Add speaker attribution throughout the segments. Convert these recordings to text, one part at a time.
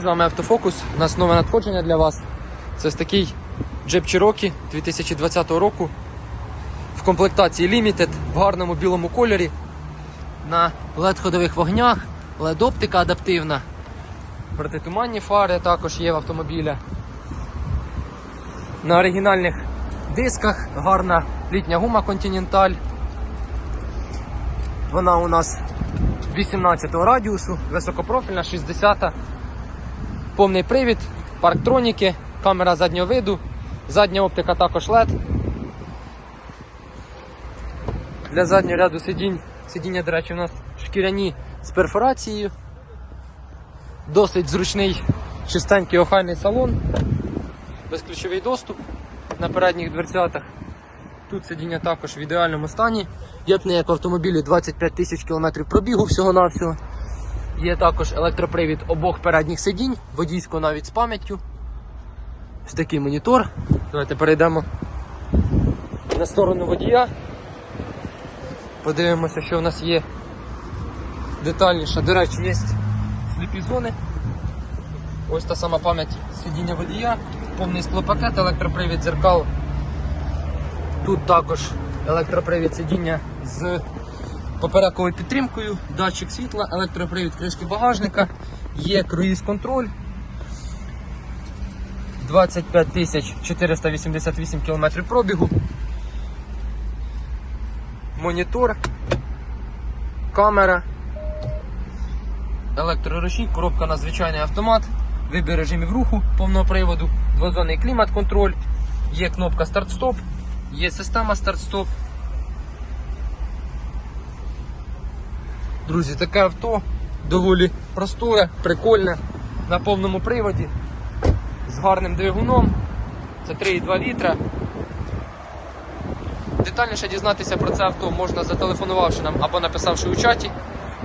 Speaker 1: З вами Автофокус. У нас нове надходження для вас. Це ось такий Jeep Cherokee 2020 року. В комплектації Limited в гарному білому кольорі. На LED-ходових вогнях, LED-оптика адаптивна. Протитуманні фари також є в автомобіля. На оригінальних дисках гарна літня гума Continental. Вона у нас 18 радіусу, високопрофільна, 60 повний привід, парктроніки, камера заднього виду, задня оптика також LED. Для заднього ряду сидінь, сидіння, до речі, у нас шкіряні з перфорацією. Досить зручний, чистенький охайний салон, безключовий доступ на передніх дверцятах. Тут сидіння також в ідеальному стані. Як не як в автомобілі 25 тисяч кілометрів пробігу всього-навсього. Є також електропривід обох передніх сидінь, водійського навіть з пам'яттю. Ось такий монітор. Давайте перейдемо на сторону водія. Подивимося, що в нас є детальніше. До речі, є сліпі зони. Ось та сама пам'ять сидіння водія, повний склопакет, електропривід дзеркал. Тут також електропривід сидіння з поперековою підтримкою, датчик світла, електропривід кришки багажника, є круїз-контроль. 25 488 км пробігу. Монітор, камера, електроручник, коробка на звичайний автомат, вибір режимів руху повного приводу, двозонний клімат-контроль, є кнопка старт-стоп, є система старт-стоп. Друзі, таке авто доволі просторе, прикольне, на повному приводі, з гарним двигуном. Це 3,2 літра. Детальніше дізнатися про це авто можна зателефонувавши нам або написавши у чаті.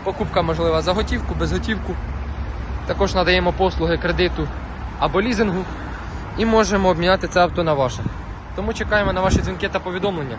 Speaker 1: Покупка можлива за готівку, без готівку. Також надаємо послуги кредиту або лізингу і можемо обміняти це авто на ваше. Тому чекаємо на ваші дзвінки та повідомлення.